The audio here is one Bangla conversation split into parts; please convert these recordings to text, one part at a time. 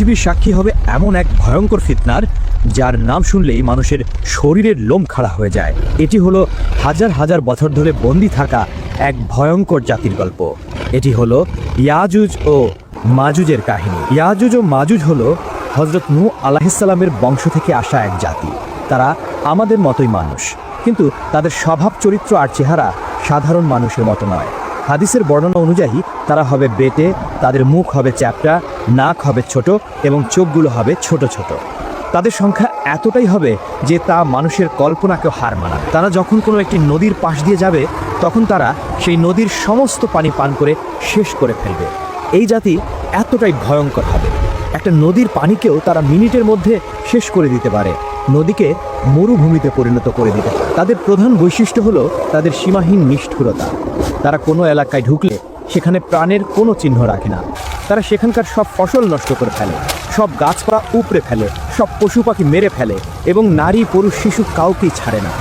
পৃথিবীর সাক্ষী হবে এমন এক ভয়ঙ্কর ফিতনার, যার নাম শুনলেই মানুষের শরীরের লোম খাড়া হয়ে যায়। এটি হলো হাজার হাজার বছর ধরে বন্দি থাকা এক ভয়ঙ্কর জাতির গল্প। এটি হলো ইয়াজুজ ও মাজুজের কাহিনী। ইয়াজুজ ও মাজুজ হলো হজরত নু আলাহিসাল্লামের বংশ থেকে আসা এক জাতি। তারা আমাদের মতোই মানুষ। কিন্তু তাদের স্বভাব, চরিত্র আর চেহারা সাধারণ মানুষের মতো নয়। হাদিসের বর্ণনা অনুযায়ী, তারা হবে বেটে, তাদের মুখ হবে চ্যাপটা, নাক হবে ছোট এবং চোখগুলো হবে ছোট ছোট। তাদের সংখ্যা এতটাই হবে যে তা মানুষের কল্পনাকেও হার মানাবে। তারা যখন কোনো একটি নদীর পাশ দিয়ে যাবে, তখন তারা সেই নদীর সমস্ত পানি পান করে শেষ করে ফেলবে। এই জাতি এতটাই ভয়ঙ্কর হবে। একটা নদীর পানিকেও তারা মিনিটের মধ্যে শেষ করে দিতে পারে। নদীকে মরুভূমিতে পরিণত করে দিতে তাদের প্রধান বৈশিষ্ট্য হলো তাদের সীমাহীন নিষ্ঠুরতা। তারা কোনো এলাকায় ঢুকলে সেখানে প্রাণের কোনো চিহ্ন রাখে না। তারা সেখানকার সব ফসল নষ্ট করে ফেলে, সব গাছপালা উপড়ে ফেলে, সব পশু পাখি মেরে ফেলে এবং নারী, পুরুষ, শিশু কাউকেই ছাড়ে না।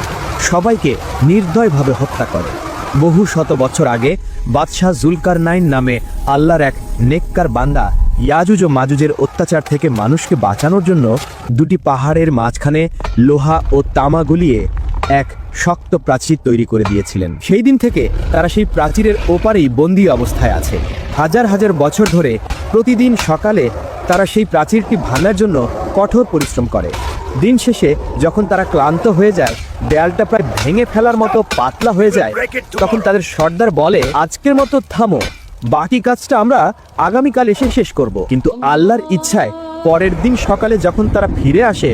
সবাইকে নির্দয়ভাবে হত্যা করে। বহু শত বছর আগে বাদশাহ জুলকার নাইন নামে আল্লাহর এক নেককার বান্দা ইয়াজুজ ও মাজুজের অত্যাচার থেকে মানুষকে বাঁচানোর জন্য দুটি পাহাড়ের মাঝখানে লোহা ও তামা গলিয়ে এক শক্ত প্রাচীর তৈরি করে দিয়েছিলেন। সেই দিন থেকে তারা সেই প্রাচীরের ওপারেই বন্দী অবস্থায় আছে। হাজার হাজার বছর ধরে প্রতিদিন সকালে তারা সেই প্রাচীরটি ভাঙার জন্য কঠোর পরিশ্রম করে। দিন শেষে যখন তারা ক্লান্ত হয়ে যায়, দেয়ালটা প্রায় ভেঙে ফেলার মতো পাতলা হয়ে যায়, তখন তাদের সর্দার বলে, আজকের মতো থামো, বাকি কাজটা আমরা আগামীকাল এসে শেষ করব। কিন্তু আল্লাহর ইচ্ছায় পরের দিন সকালে যখন তারা ফিরে আসে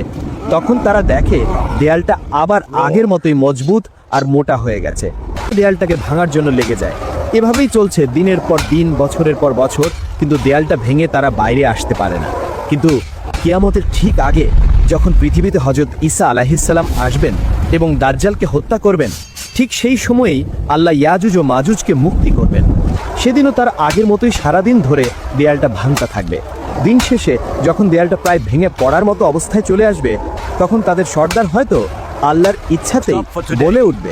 তখন তারা দেখে দেয়ালটা আবার আগের মতোই মজবুত আর মোটা হয়ে গেছে। দেয়ালটাকে ভাঙার জন্য লেগে যায়। এভাবেই চলছে দিনের পর দিন, বছরের পর বছর, কিন্তু দেয়ালটা ভেঙে তারা বাইরে আসতে পারে না। কিন্তু কিয়ামতের ঠিক আগে যখন পৃথিবীতে হজরত ঈসা আলাহিসাল্লাম আসবেন এবং দাজ্জালকে হত্যা করবেন, ঠিক সেই সময়েই আল্লাহ ইয়াজুজ ও মাজুজকে মুক্তি করবেন। সেদিনও তার আগের মতোই সারাদিন ধরে দেয়ালটা ভাঙতা থাকবে। দিন শেষে যখন দেয়ালটা প্রায় ভেঙে পড়ার মতো অবস্থায় চলে আসবে তখন তাদের সর্দার হয়তো আল্লাহর ইচ্ছাতেই বলে উঠবে।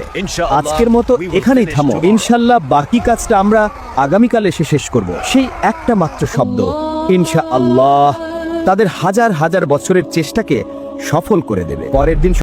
আজকের মতো এখানেই থামো। ইনশাল্লাহ বাকি কাজটা আমরা আগামীকাল এসে শেষ করব। সেই একটা মাত্র শব্দ। ইনশা আল্লাহ তাদের হাজার হাজার বছরের চেষ্টাকে সফল করে দেবে। পরের দিন